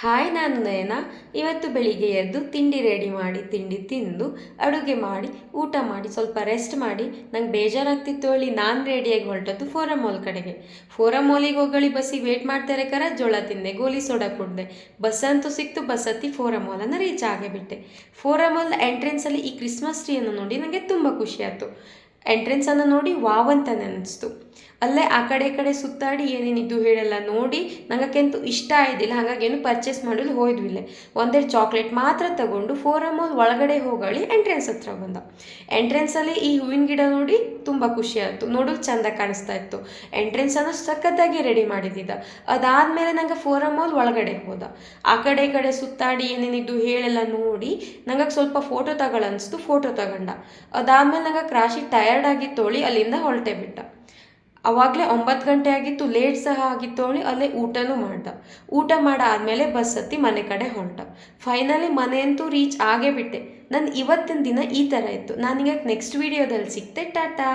Hi ನಾನು ನಯನ. ಇವತ್ತು ಬೆಳಿಗ್ಗೆ ಎದ್ದು ತಿಂಡಿ ರೆಡಿ ಮಾಡಿ, ತಿಂಡಿ ತಿಂದು, ಅಡುಗೆ ಮಾಡಿ, ಊಟ ಮಾಡಿ, ಸ್ವಲ್ಪ ರೆಸ್ಟ್ ಮಾಡಿ. ನಂಗೆ ಬೇಜಾರಾಗ್ತಿತ್ತು ಹೇಳಿ ನಾನು ರೆಡಿಯಾಗಿ ಹೊರಟದ್ದು ಫೋರಮ್ ಮಾಲ್ ಕಡೆಗೆ. ಫೋರಮ್ ಮಾಲಿಗೆ ಹೋಗಳಿ ಬಸ್ಸಿಗೆ ವೇಟ್ ಮಾಡ್ತಾರೆ ಕರ, ಜೋಳ ತಿಂದೆ, ಗೋಲಿ ಸೋಡಾ ಕುಡ್ದೆ. ಬಸ್ ಅಂತೂ ಸಿಕ್ತು ಬಸ್ ಹತ್ತಿ ಫೋರಮ್ ಮಾಲನ್ನು ರೀಚ್ ಆಗೇ ಬಿಟ್ಟೆ. ಫೋರಮ್ ಮಾಲ್ ಎಂಟ್ರೆನ್ಸಲ್ಲಿ ಈ ಕ್ರಿಸ್ಮಸ್ ಟ್ರೀಯನ್ನು ನೋಡಿ ನನಗೆ ತುಂಬ ಖುಷಿ ಆಯಿತು. ಎಂಟ್ರೆನ್ಸನ್ನು ನೋಡಿ ವಾವ್ ಅಂತ ಅನಿಸ್ತು ಅಲ್ಲೇ ಆ ಕಡೆ ಕಡೆ ಸುತ್ತಾಡಿ ಏನೇನಿದ್ದು ಹೇಳೆಲ್ಲ, ನೋಡಿ ನನಗಂತೂ ಇಷ್ಟ ಆಯ್ದಿಲ್ಲ, ಹಾಗಾಗಿ ಏನು ಪರ್ಚೇಸ್ ಮಾಡಲು ಹೋದ್ವಿಲ್ಲ ಒಂದೆರಡು ಚಾಕ್ಲೇಟ್ ಮಾತ್ರ ತಗೊಂಡು ಫೋರಮ್ ಒಳಗಡೆ ಹೋಗಳಿ ಎಂಟ್ರೆನ್ಸ್ ಹತ್ರ ಬಂದ. ಎಂಟ್ರೆನ್ಸಲ್ಲಿ ಈ ಹೂವಿನ ಗಿಡ ನೋಡಿ ತುಂಬ ಖುಷಿ ಆಯಿತು, ನೋಡಲು ಚೆಂದ ಕಾಣಿಸ್ತಾ ಇತ್ತು. ಎಂಟ್ರೆನ್ಸನ್ನು ಸಖತ್ತಾಗಿ ರೆಡಿ ಮಾಡಿದ್ದಿದ್ದ ಅದಾದಮೇಲೆ ನಂಗೆ ಫೋರಮ್ ಮಾಲ್ ಒಳಗಡೆ ಹೋದ. ಆ ಕಡೆ ಕಡೆ ಸುತ್ತಾಡಿ ಏನೇನಿದ್ದು ಹೇಳೆಲ್ಲ, ನೋಡಿ ನಂಗೆ ಸ್ವಲ್ಪ ಫೋಟೋ ತಗೊಳ್ಳನ್ಸ್ತು ಫೋಟೋ ತಗೊಂಡ. ಅದಾದಮೇಲೆ ನಂಗೆ ಕ್ರಾಶಿ ಟಯರ್ಡ್ ಆಗಿ ತೊಳಿ ಅಲ್ಲಿಂದ ಹೊರಟೆ ಬಿಟ್ಟ. ಅವಾಗಲೇ ಒಂಬತ್ತು ಗಂಟೆ ಆಗಿತ್ತು ಲೇಟ್ ಸಹ ಆಗಿತ್ತು ಅವಳಿ. ಅಲ್ಲೇ ಊಟನೂ ಮಾಡ್ದ. ಊಟ ಮಾಡಾದ್ಮೇಲೆ ಬಸ್ ಹತ್ತಿ ಮನೆ ಕಡೆ ಹೊರಟ. ಫೈನಲಿ ಮನೆಯಂತೂ ರೀಚ್ ಆಗೇ ಬಿಟ್ಟೆ. ನನ್ನ ಇವತ್ತಿನ ದಿನ ಈ ಥರ ಇತ್ತು. ನಾನೀಗ ನೆಕ್ಸ್ಟ್ ವೀಡಿಯೋದಲ್ಲಿ ಸಿಗ್ತೆ? ಟಾಟಾ!